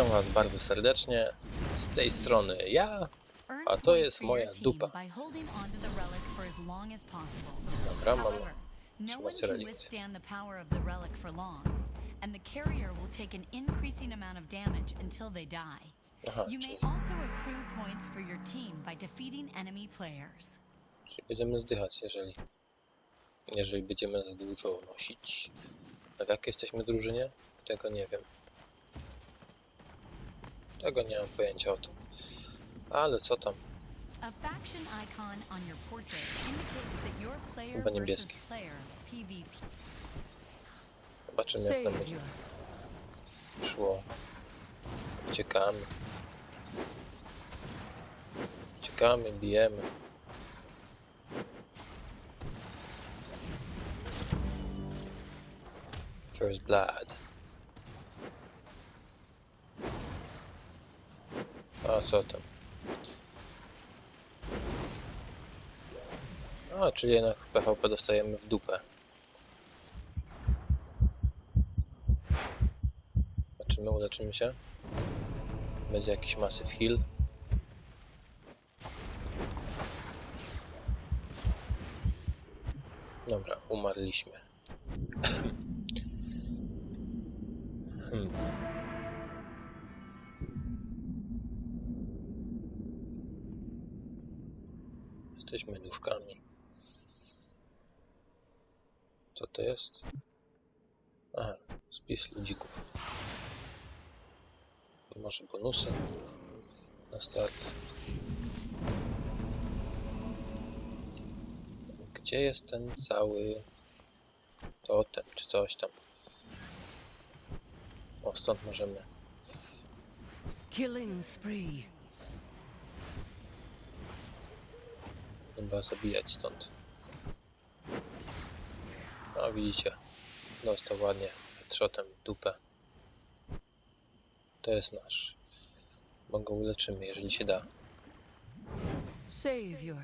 Witam Was bardzo serdecznie. Z tej strony ja. A to jest moja dupa. Dobra, mamy No trzymać and the carrier will take an increasing amount of damage until they die. Aha, You may also accrue points for your team by defeating enemy players. czyli będziemy zdychać, jeżeli, jeżeli będziemy za dużo nosić. A w jakiej jesteśmy drużynie? Tego nie wiem. Tego nie mam pojęcia o tym. Ale co tam? A faction icon on your portrait indicates that your player Chyba niebieski. player PvP. Zobaczymy jak nam będzie szło. Uciekamy. Uciekamy, bijemy. First blood. A co tam? A, czyli jednak PvP dostajemy w dupę. Zobaczymy, uleczymy się. Będzie jakiś masyw heal. Dobra, umarliśmy. Hmm. Jest? Aha, spis ludzików. Może bonusy na start. Gdzie jest ten cały totem czy coś tam? O, stąd możemy. Killing spree. Chyba zabijać stąd. No widzicie. Dostał ładnie w dupę. To jest nasz. Bo go uleczymy, jeżeli się da. Savior.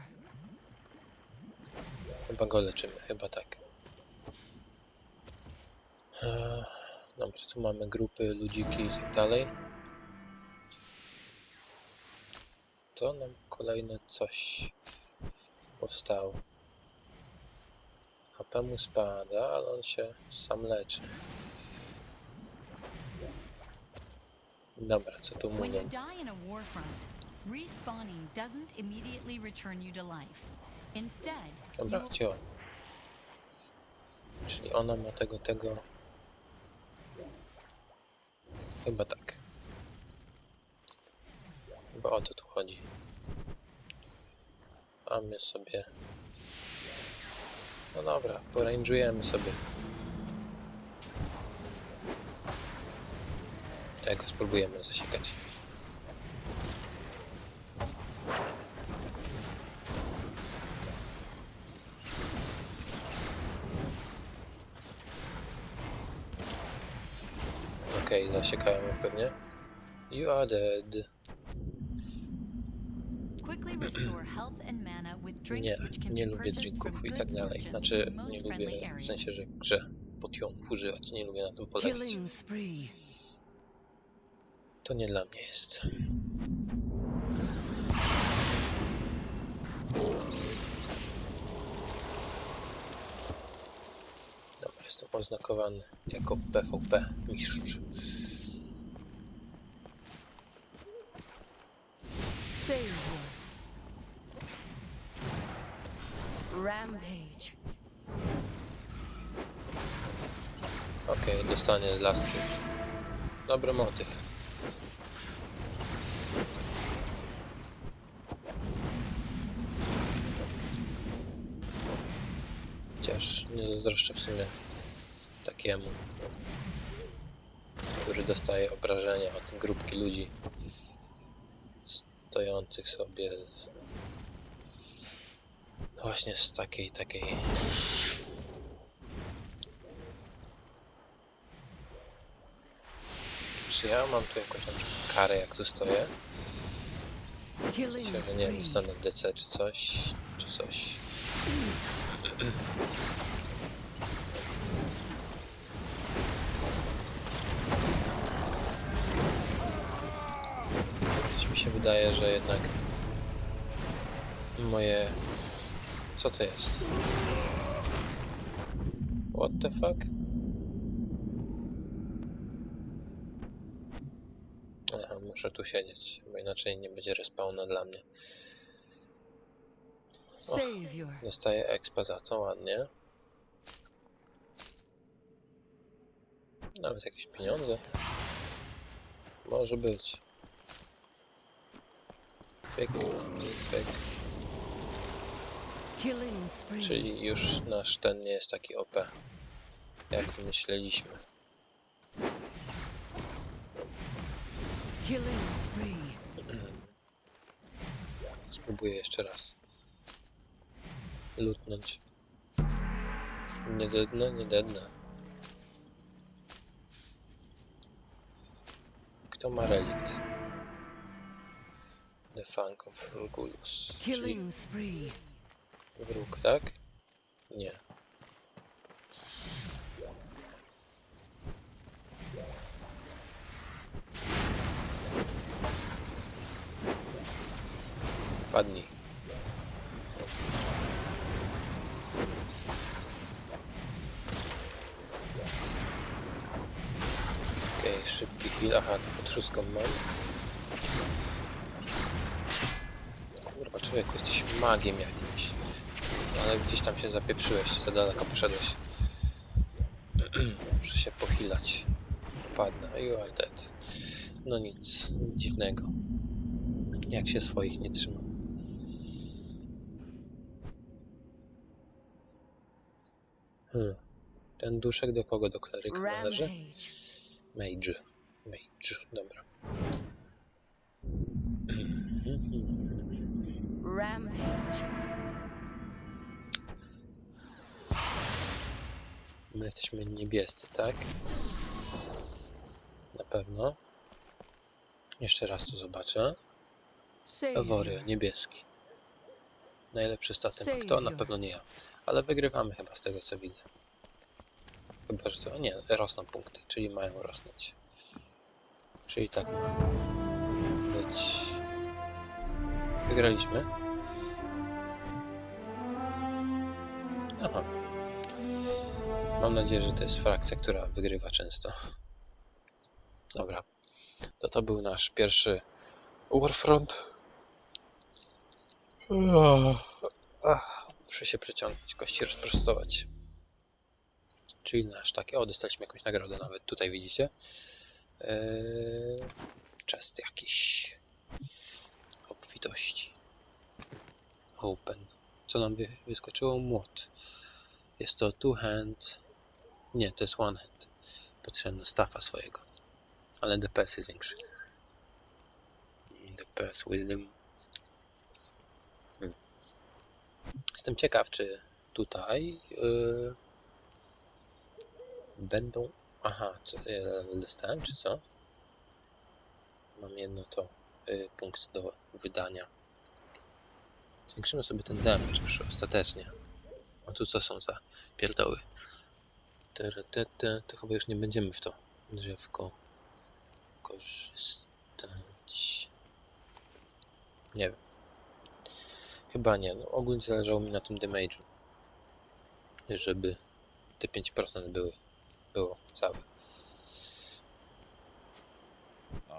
Chyba go leczymy, chyba tak. Eee, Dobra, tu mamy grupy, ludziki i tak dalej. To nam kolejne coś powstało. HP mu spada, ale on się sam leczy. Dobra, co tu mówią? you die in a warfront, respawning doesn't immediately return you to life. Instead, you Dobra, cio. Czyli ona ma tego, tego. Chyba tak. Chyba o to tu chodzi. A my sobie... No dobra, porange'ujemy sobie. Tego spróbujemy zasiekać. Okej, zasiekają mnie pewnie. You are dead. Nie, nie lubię drinków i tak dalej. Znaczy, nie lubię w sensie, że grze potionów używać, nie lubię na tym polegać. To nie dla mnie jest. Dobra, jestem oznakowany jako PvP mistrz. Savior. Rampage. Okej, dostanie z laski. Dobry motyw. Chociaż nie zazdroszczę w sumie takiemu, który dostaje obrażenia od grupki ludzi stojących sobie właśnie z takiej, takiej Czy ja mam tu jakąś na karę jak tu stoję? Że nie wiem, dostanę DC czy coś, czy coś. mi się wydaje, że jednak moje... Co to jest? What the fuck? Aha, muszę tu siedzieć, bo inaczej nie będzie respawna dla mnie. Savior. Dostaję expa za to, ładnie. Nawet jakieś pieniądze. Może być. Pyk, pyk. Czyli już nasz ten nie jest taki OP, jak myśleliśmy. Spróbuję jeszcze raz. Lutnąć. Nie dednę, nie dednę. Kto ma relikt? The Funk of Rugulus. Czyli Killing spree. Wróg, tak? Nie. Padnij. Okej, szybki heal. Aha, to pod szóstką mam. Kurwa, człowieku, jesteś magiem jakimś. Ale gdzieś tam się zapieprzyłeś, za daleko poszedłeś. Muszę się pochilać. Padnę. You are dead. No nic, dziwnego. Jak się swoich nie trzymam. Hmm. Ten duszek do kogo? Do kleryka należy? Mage. Mage, dobra. Rampage. My jesteśmy niebiescy, tak? Na pewno. Jeszcze raz to zobaczę. Eworio, niebieski. Najlepszy statem. Kto? Na pewno nie ja. Ale wygrywamy chyba z tego co widzę. Chyba, że to... Nie, rosną punkty, czyli mają rosnąć. Czyli tak ma być. Wygraliśmy. Aha. Mam nadzieję, że to jest frakcja, która wygrywa często. Dobra. To to był nasz pierwszy Warfront. Muszę się przeciągnąć, kości rozprostować. Czyli nasz taki. O, dostaliśmy jakąś nagrodę nawet. Tutaj widzicie. Eee, jakiś. Obfitości. Open. Co nam wy wyskoczyło? Młot. Jest to two hand. Nie, to jest one hand. Potrzebny staffa swojego. Ale DPS jest większy. DPS Wisdom. Hmm. Jestem ciekaw, czy tutaj yy, będą. Aha, ja level dostałem, czy co? Mam jedno to yy, punkt do wydania. Zwiększymy sobie ten damage już ostatecznie. A tu co są za pierdoły? Tere, te, te, to chyba już nie będziemy w to drzewko korzystać. Nie wiem. Chyba nie. No, ogólnie zależało mi na tym damage'u. Żeby te 5% były. Było całe.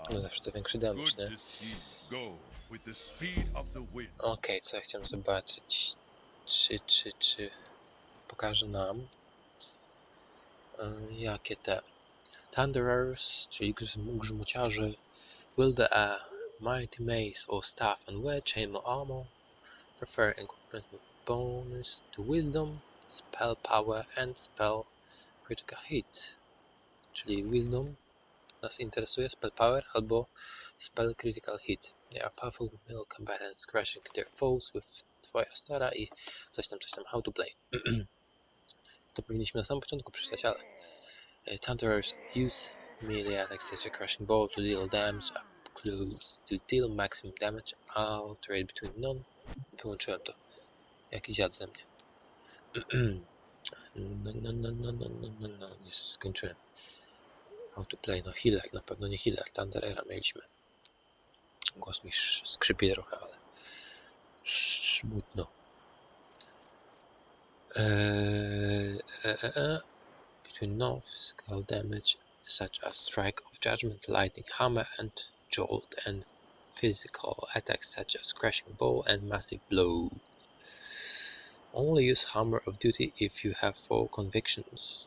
No zawsze to większy damage, nie? Okej, co ja chciałem zobaczyć? Czy, czy, czy pokaże nam jakie te Thunderers, czyli grzm- grzmociarze, wield a mighty mace or staff and wear chainmail armor, prefer equipment with bonus to wisdom, spell power and spell critical hit. Czyli wisdom nas interesuje, spell power albo spell critical hit. They are powerful male combatants crashing their foes with twoja stara i coś tam, coś tam, how to play. to powinniśmy na samym początku przeczytać, ale Thunderers use melee attacks such as Crushing Ball to deal damage up close to deal maximum damage, alternate between none. Wyłączyłem to. Jaki dziad ze mnie. no, no, no, no, no, no, no, no, nie skończyłem. How to play, no healer, na pewno nie healer, Thunderera mieliśmy. Głos mi skrzypie trochę, ale smutno. Eee, e, e, e. Between non-physical damage such as strike of judgment, lightning hammer and jolt and physical attacks such as crashing blow and massive blow. Only use hammer of duty if you have four convictions.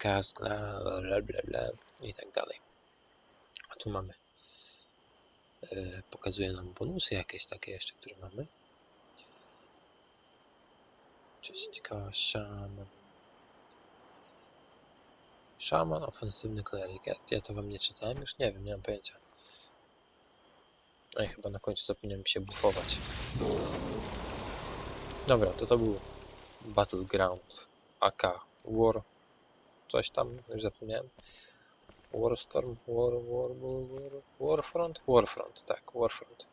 Cast bla bla bla bla i tak dalej. A tu mamy. Pokazuje nam bonusy jakieś takie jeszcze, które mamy. Czystka, szaman. Szaman, ofensywny kleryk. Ja, ja to wam nie czytałem, już nie wiem, nie mam pojęcia. Ej, chyba na końcu zapomniałem się bufować. Dobra, to to był Battleground AK War. Coś tam, już zapomniałem. Warstorm, War, War, War, War, Warfront? Warfront, tak, Warfront.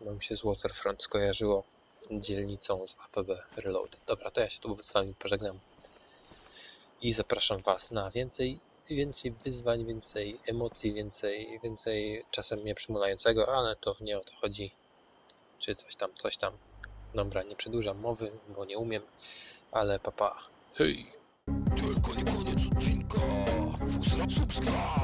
Bo mi się z Waterfront skojarzyło dzielnicą z APB Reload. Dobra, to ja się tu z wami pożegnam. I zapraszam was na więcej, więcej wyzwań, więcej emocji, więcej, więcej czasem mnie przymulającego, ale to nie o to chodzi. Czy coś tam, coś tam. Dobra, nie przedłużam mowy, bo nie umiem, ale papa. Hej! Tylko nie koniec odcinka. Subscribe.